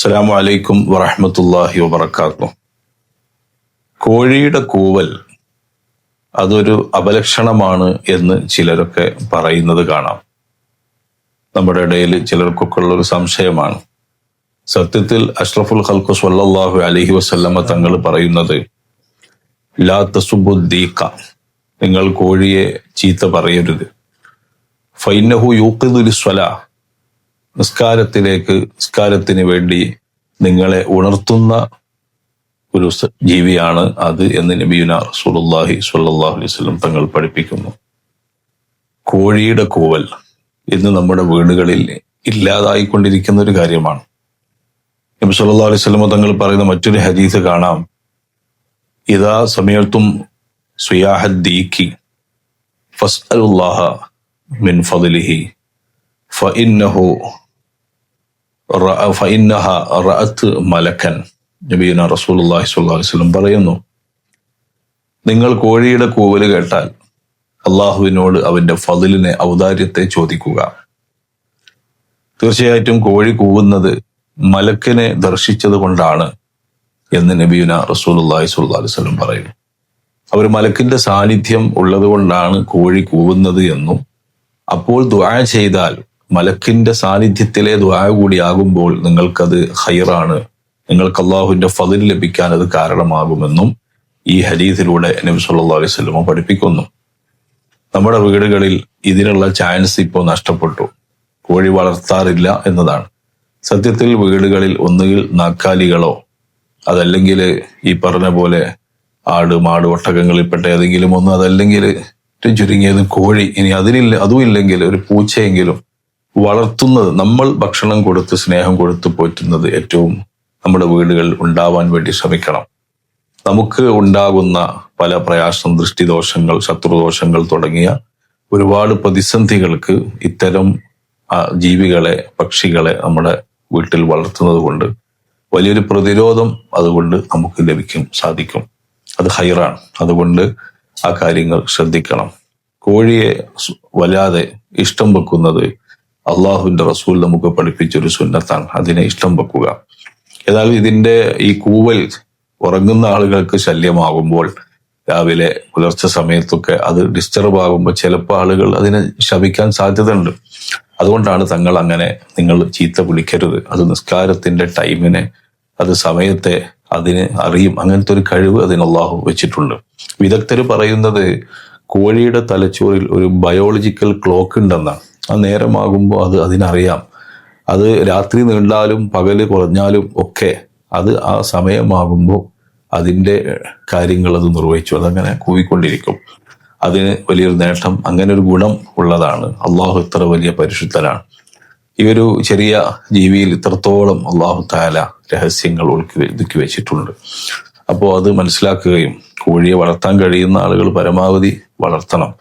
അസ്സലാമു അലൈക്കും വറഹമത്തല്ലാഹി വബറകാതുഹു. കോഴിയുടെ കൂവൽ അതൊരു അപലക്ഷണമാണ് എന്ന് ചിലരൊക്കെ പറയുന്നത് കാണാം. നമ്മുടെ ഇടയിൽ ചിലർക്കൊക്കെ ഉള്ളൊരു സംശയമാണ്. സത്യത്തിൽ അഷ്റഫുൽ ഖൽഖു സല്ലാഹു അലഹി വസ്ല്ലമ്മ തങ്ങൾ പറയുന്നത് ലാ തസുബുദ്ദീഖ നിങ്ങൾ കോഴിയെ ചീത്ത പറയരുത്. ഫൈനഹു യൂഖിദുൽ സ്വലാ നിസ്കാരത്തിലേക്ക് നിസ്കാരത്തിന് വേണ്ടി നിങ്ങളെ ഉണർത്തുന്ന ഒരു ജീവിയാണ് അത് എന്ന് നബിയുന റസൂലുള്ളാഹി സ്വല്ലല്ലാഹു അലൈഹി വസല്ലം തങ്ങൾ പഠിപ്പിക്കുന്നു. കോഴിയുടെ കൂവൽ ഇന്ന് നമ്മുടെ വീടുകളിൽ ഇല്ലാതായിക്കൊണ്ടിരിക്കുന്ന ഒരു കാര്യമാണ്. നബി സല്ലാ അലൈഹി വസല്ലം തങ്ങൾ പറയുന്ന മറ്റൊരു ഹദീസ് കാണാം. ഇതാ സമയത്തും സുയാഹദ്ദീക്കി ഫസ്അലുല്ലാഹ മിൻ ഫضലിഹി ഫഇന്നഹു മലക്കൻ നബീന അലൈഹി വസല്ലം പറയുന്നു. നിങ്ങൾ കോഴിയുടെ കൂവൽ കേട്ടാൽ അള്ളാഹുവിനോട് അവന്റെ ഫതിലിനെ ഔദാര്യത്തെ ചോദിക്കുക. തീർച്ചയായിട്ടും കോഴി കൂവുന്നത് മലക്കിനെ ദർശിച്ചത് കൊണ്ടാണ് എന്ന് നബീന അലൈഹി വസല്ലം പറയുന്നു. അവർ മലക്കിന്റെ സാന്നിധ്യം ഉള്ളത് കൊണ്ടാണ് കോഴി കൂവുന്നത് എന്നും അപ്പോൾ ദുആ ചെയ്താൽ മലക്കിന്റെ സാന്നിധ്യത്തിലെ ദ്വായ കൂടിയാകുമ്പോൾ നിങ്ങൾക്കത് ഹൈറാണ് നിങ്ങൾക്ക് അള്ളാഹുവിന്റെ ഫതിൽ ലഭിക്കാൻ അത് കാരണമാകുമെന്നും ഈ ഹരീതിലൂടെ നബി സല്ലാ അലൈഹി സ്വലമ പഠിപ്പിക്കുന്നു. നമ്മുടെ വീടുകളിൽ ഇതിനുള്ള ചാൻസ് ഇപ്പോൾ നഷ്ടപ്പെട്ടു. കോഴി വളർത്താറില്ല എന്നതാണ്. സത്യത്തിൽ വീടുകളിൽ ഒന്നുകിൽ നാക്കാലികളോ അതല്ലെങ്കിൽ ഈ പറഞ്ഞ പോലെ ആട് മാട് ഒട്ടകങ്ങളിൽപ്പെട്ട ഏതെങ്കിലും ഒന്ന് അതല്ലെങ്കിൽ ചുരുങ്ങിയത് കോഴി ഇനി അതിനില്ല അതും ഇല്ലെങ്കിൽ ഒരു പൂച്ചയെങ്കിലും വളർത്തുന്നത് നമ്മൾ ഭക്ഷണം കൊടുത്ത് സ്നേഹം കൊടുത്ത് പോറ്റുന്നത് ഏറ്റവും നമ്മുടെ വീടുകളിൽ ഉണ്ടാവാൻ വേണ്ടി ശ്രമിക്കണം. നമുക്ക് ഉണ്ടാകുന്ന പല പ്രയാസം ദൃഷ്ടിദോഷങ്ങൾ ശത്രുദോഷങ്ങൾ തുടങ്ങിയ ഒരുപാട് പ്രതിസന്ധികൾക്ക് ഇത്തരം ജീവികളെ പക്ഷികളെ നമ്മുടെ വീട്ടിൽ വളർത്തുന്നത് കൊണ്ട് വലിയൊരു പ്രതിരോധം അതുകൊണ്ട് നമുക്ക് ലഭിക്കും സാധിക്കും. അത് ഹൈറാണ്. അതുകൊണ്ട് ആ കാര്യങ്ങൾ ശ്രദ്ധിക്കണം. കോഴിയെ വല്ലാതെ ഇഷ്ടം വെക്കുന്നത് അള്ളാഹുവിന്റെ റസൂൽ നമുക്ക് പഠിപ്പിച്ചൊരു സുന്നത്താണ്. അതിനെ ഇഷ്ടം വെക്കുക. ഏതായാലും ഇതിന്റെ ഈ കൂവൽ ഉറങ്ങുന്ന ആളുകൾക്ക് ശല്യമാകുമ്പോൾ രാവിലെ പുലർച്ചെ സമയത്തൊക്കെ അത് ഡിസ്റ്റർബ് ആകുമ്പോൾ ചിലപ്പോൾ ആളുകൾ അതിനെ ശപിക്കാൻ സാധ്യതയുണ്ട്. അതുകൊണ്ടാണ് തങ്ങൾ അങ്ങനെ നിങ്ങൾ ചീത്ത വിളിക്കരുത്. അത് നിസ്കാരത്തിന്റെ ടൈമിനെ അത് സമയത്തെ അതിന് അറിയും. അങ്ങനത്തെ ഒരു കഴിവ് അതിന് അള്ളാഹു വെച്ചിട്ടുണ്ട്. വിദഗ്ധർ പറയുന്നത് കോഴിയുടെ തലച്ചോറിൽ ഒരു ബയോളജിക്കൽ ക്ലോക്ക് ഉണ്ടെന്നാണ്. ആ നേരമാകുമ്പോൾ അത് അതിനറിയാം. അത് രാത്രി നീണ്ടാലും പകൽ കുറഞ്ഞാലും ഒക്കെ അത് ആ സമയമാകുമ്പോൾ അതിന്റെ കാര്യങ്ങൾ അത് നിർവഹിച്ചു. അതങ്ങനെ കൂവിക്കൊണ്ടിരിക്കും. അതിന് വലിയൊരു നേട്ടം അങ്ങനെ ഒരു ഗുണം ഉള്ളതാണ്. അള്ളാഹു ഇത്ര വലിയ പരിശുദ്ധനാണ്. ഈ ഒരു ചെറിയ ജീവിയിൽ ഇത്രത്തോളം അള്ളാഹു താല രഹസ്യങ്ങൾ ഒളിക്കി ഒതുക്കി വെച്ചിട്ടുണ്ട്. അപ്പോൾ അത് മനസ്സിലാക്കുകയും കോഴിയെ വളർത്താൻ കഴിയുന്ന ആളുകൾ പരമാവധി വളർത്തണം.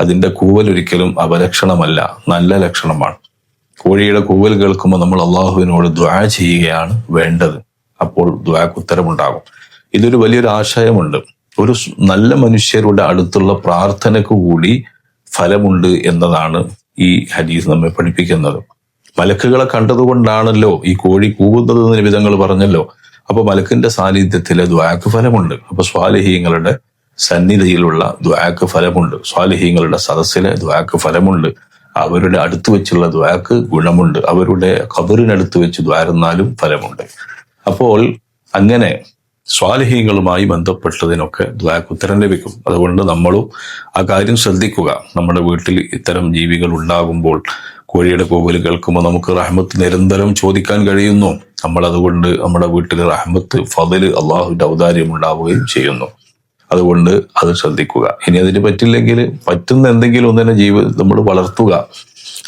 അതിന്റെ കൂവൽ ഒരിക്കലും അപലക്ഷണമല്ല നല്ല ലക്ഷണമാണ്. കോഴിയുടെ കൂവൽ കേൾക്കുമ്പോൾ നമ്മൾ അള്ളാഹുവിനോട് ദ്വാ ചെയ്യുകയാണ് വേണ്ടത്. അപ്പോൾ ദ്വാക്ക് ഉത്തരമുണ്ടാകും. ഇതൊരു വലിയൊരു ആശയമുണ്ട്. ഒരു നല്ല മനുഷ്യരുടെ അടുത്തുള്ള പ്രാർത്ഥനക്ക് കൂടി ഫലമുണ്ട് എന്നതാണ് ഈ ഹദീസ് നമ്മെ പഠിപ്പിക്കുന്നത്. മലക്കുകളെ കണ്ടതുകൊണ്ടാണല്ലോ ഈ കോഴി കൂവുന്നത് വിധങ്ങൾ പറഞ്ഞല്ലോ. അപ്പൊ മലക്കിന്റെ സാന്നിധ്യത്തിലെ ദ്വാക്ക് ഫലമുണ്ട്. അപ്പൊ സ്വാലിഹീങ്ങളുടെ സന്നിധിയിലുള്ള ദ്വാക്ക് ഫലമുണ്ട്. സ്വാലിഹീങ്ങളുടെ സദസ്സിലെ ദ്വാക്ക് ഫലമുണ്ട്. അവരുടെ അടുത്ത് വെച്ചുള്ള ദ്വാക്ക് ഗുണമുണ്ട്. അവരുടെ ഖബറിനടുത്ത് വെച്ച് ദ്വാരുന്നാലും ഫലമുണ്ട്. അപ്പോൾ അങ്ങനെ സ്വാലിഹീങ്ങളുമായി ബന്ധപ്പെട്ടതിനൊക്കെ ദ്വാക്ക് ഉത്തരം ലഭിക്കും. അതുകൊണ്ട് നമ്മളും ആ കാര്യം ശ്രദ്ധിക്കുക. നമ്മുടെ വീട്ടിൽ ഇത്തരം ജീവികൾ ഉണ്ടാകുമ്പോൾ കോഴിയുടെ കോവിൽ കേൾക്കുമ്പോൾ നമുക്ക് റഹ്മത്ത് നിരന്തരം ചോദിക്കാൻ കഴിയുന്നു. നമ്മൾ അതുകൊണ്ട് നമ്മുടെ വീട്ടിൽ റഹ്മത്ത് ഫതിൽ അള്ളാഹുവിന്റെ ഔദാര്യം ഉണ്ടാവുകയും ചെയ്യുന്നു. അതുകൊണ്ട് അത് ശ്രദ്ധിക്കുക. ഇനി അതിന് പറ്റില്ലെങ്കിൽ പറ്റുന്ന എന്തെങ്കിലും ഒന്നിനെ ജീവി നമ്മൾ വളർത്തുക.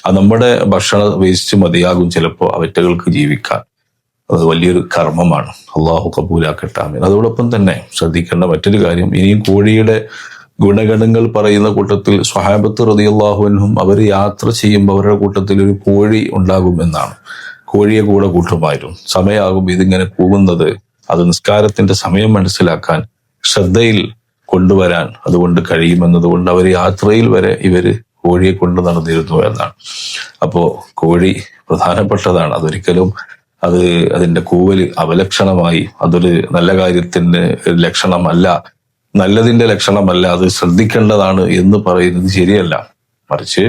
അത് നമ്മുടെ ഭക്ഷണ വേസ്റ്റ് മതിയാകും ചിലപ്പോൾ അവറ്റകൾക്ക് ജീവിക്കാൻ. അത് വലിയൊരു കർമ്മമാണ്. അള്ളാഹു കബൂലാക്കട്ടെ. ആമീൻ. അതോടൊപ്പം തന്നെ ശ്രദ്ധിക്കേണ്ട മറ്റൊരു കാര്യം ഇനിയും കോഴിയുടെ ഗുണഗണങ്ങൾ പറയുന്ന കൂട്ടത്തിൽ സ്വഹാബത്ത് റതിയല്ലാഹുവിനും അവർ യാത്ര ചെയ്യുമ്പോൾ അവരുടെ കൂട്ടത്തിൽ ഒരു കോഴി ഉണ്ടാകും എന്നാണ്. കോഴിയെ കൂടെ കൂട്ടുമായിരുന്നു. സമയമാകും ഇതിങ്ങനെ പോകുന്നത്. അത് നിസ്കാരത്തിന്റെ സമയം മനസ്സിലാക്കാൻ ശ്രദ്ധയിൽ കൊണ്ടുവരാൻ അതുകൊണ്ട് കഴിയുമെന്നതുകൊണ്ട് അവർ യാത്രയിൽ വരെ ഇവർ കോഴിയെ കൊണ്ട് നടന്നിരുന്നു എന്നാണ്. അപ്പോ കോഴി പ്രധാനപ്പെട്ടതാണ്. അതൊരിക്കലും അത് അതിന്റെ കൂവൽ അവലക്ഷണമായി അതൊരു നല്ല കാര്യത്തിന്റെ ലക്ഷണമല്ല നല്ലതിന്റെ ലക്ഷണമല്ല അത് ശ്രദ്ധിക്കേണ്ടതാണ് എന്ന് പറയുന്നത് ശരിയല്ല. മറിച്ച്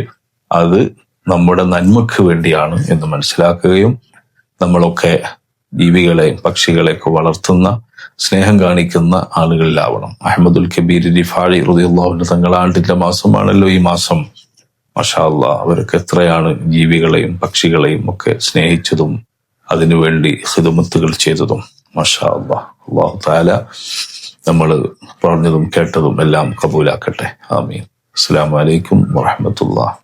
അത് നമ്മുടെ നന്മക്ക് വേണ്ടിയാണ് എന്ന് മനസ്സിലാക്കുകയും നമ്മളൊക്കെ ജീവികളെയും പക്ഷികളെയൊക്കെ വളർത്തുന്ന സ്നേഹം കാണിക്കുന്ന ആളുകളിലാവണം. അഹമ്മദുൽ കബീർ റിഫാഴി റുദിയുള്ളാഹുവിന്റെ തങ്ങളാണ്ടിന്റെ മാസമാണല്ലോ ഈ മാസം. മഷാല്ല അവർക്ക് എത്രയാണ് ജീവികളെയും പക്ഷികളെയും ഒക്കെ സ്നേഹിച്ചതും അതിനുവേണ്ടി ഹിതമത്തുകൾ ചെയ്തതും. മഷാ അല്ലാ അള്ളാഹു താല നമ്മൾ പറഞ്ഞതും കേട്ടതും എല്ലാം കബൂലാക്കട്ടെ. ആമീൻ. അസ്സാം വലൈക്കും വാഹമത്തുള്ള